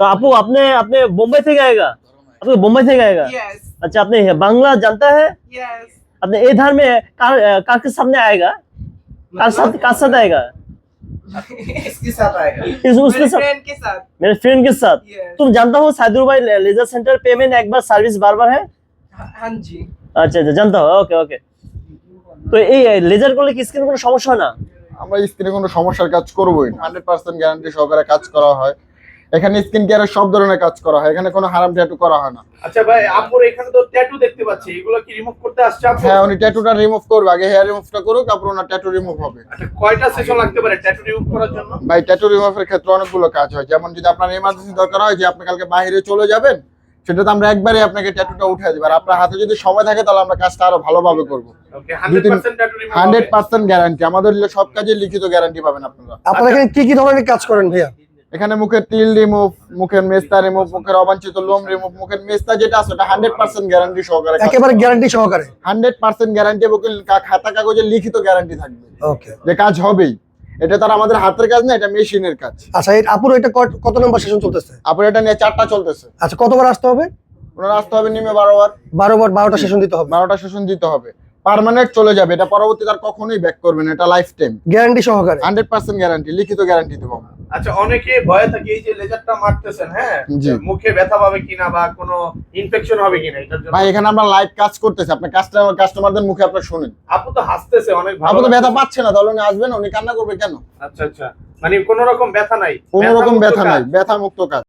तो आपू आपने आपने बम्बई से आएगा आपको बम्बई से आएगा Yes, अच्छा आपने बांग्ला जानता है yes. अपने इधर में कार कार के सामने आएगा कार साथ कार साथ आएगा इसके साथ आएगा इस उसके मेरे साथ फ्रेंड के साथ मेरे फ्रेंड के साथ Yes. तुम जानता हो साइदुर भाई लेजर सेंटर पेमेंट एक बार सर्विस बार बार है हाँ हाँ जी আচ্ছা আচ্ছা জানতে হবে ওকে ওকে তো এই লেজার করলে কি স্কিন কোনো সমস্যা হয় না আমরা স্কিনে কোনো সমস্যার কাজ করবোই না হান্ড্রেড পার্সেন্ট গ্যারান্টি সহকারে কাজ করা হয় এখানে স্কিন কেয়ারের সব ধরনের কাজ করা হয় এখানে কোনো হারাম ট্যাটু করা হয় না। আচ্ছা ভাই আপুর এখানে তো ট্যাটু দেখতে পাচ্ছি এগুলো কি রিমুভ করতে আসছে আপু? হ্যাঁ উনি ট্যাটুটা রিমুভ করবে আগে হেয়ার রিমুভটা করুক তারপর ওনার ট্যাটু রিমুভ হবে। আচ্ছা কয়টা সেশন লাগতে পারে ট্যাটু রিমুভ করার জন্য? ভাই ট্যাটু রিমুভের ক্ষেত্রে অনেকগুলো কাজ হয় যেমন যদি আপনার এমার্জেন্সি দরকার হয় যে আপনি কালকে বাইরে চলে যাবেন সেটা তো আমরা একবারে আপনাকে ট্যাটুটা উঠে দেবো। আর আপনার হাতে যদি সময় থাকে তাহলে আমরা কাজটা আরও ভালোভাবে করব। Okay 100% tattoo remove hundred percent guarantee আমাদের সব কাজে লিখিত গ্যারান্টি পাবেন আপনারা। আপনারা এখানে কি কি ধরনের কাজ করেন ভাইয়া? এখানে মুখের তিল রিমুভ মুখের মেস্তা রিমুভ মুখের অবাঞ্ছিত লোম রিমুভ মুখের মেস্তা যেটা আছে ওটা হান্ড্রেড পার্সেন্ট গ্যারান্টি সহকারে একেবারে গ্যারান্টি সহকারে? হান্ড্রেড পার্সেন্ট গ্যারান্টি এবং খাতা কাগজের লিখিত গ্যারান্টি থাকবে। ওকে যে কাজ হবেই। এটা তার আমাদের হাতের কাজ না এটা মেশিনের কাজ। আচ্ছা এই আপুর এটা কত- নম্বর সেশন চলতেছে? আপনার এটা নিয়ে চারটা চলতেছে। আচ্ছা কতবার আসতে হবে? ওনার আসতে হবে নিমে বারো বার। বারো বার বারোটা সেশন দিতে হবে। বারোটা সেশন দিতে হবে। পার্মানেন্ট চলে যাবে। এটা পরবর্তী তার কখনোই ব্যাক করবে না এটা লাইফ টাইম গ্যারান্টি সহকারে। হান্ড্রেড পার্সেন্ট গ্যারান্টি লিখিত গ্যারান্টি দেবো। আচ্ছা অনেকে ভয়ে থাকে এই যে লেজারটা মারতেছেন হ্যাঁ? মুখে ব্যথা পাবে কিনা বা কোনো ইনফেকশন হবে কিনা এটার জন্য। ভাই এখানে আমরা লাইভ কাজ করতেছি। আপনার কাস্টমার কাস্টমারদের মুখে আপনার শুনেন। আপু তো হাসতেছে অনেক ভালো আপু তো ব্যথা পাচ্ছে না তাহলে উনি আসবেন উনি কান্না করবে কেন? আচ্ছা আচ্ছা। মানে কোনো রকম ব্যথা নাই। কোনো রকম ব্যথা নাই ব্যথা মুক্ত কাজ।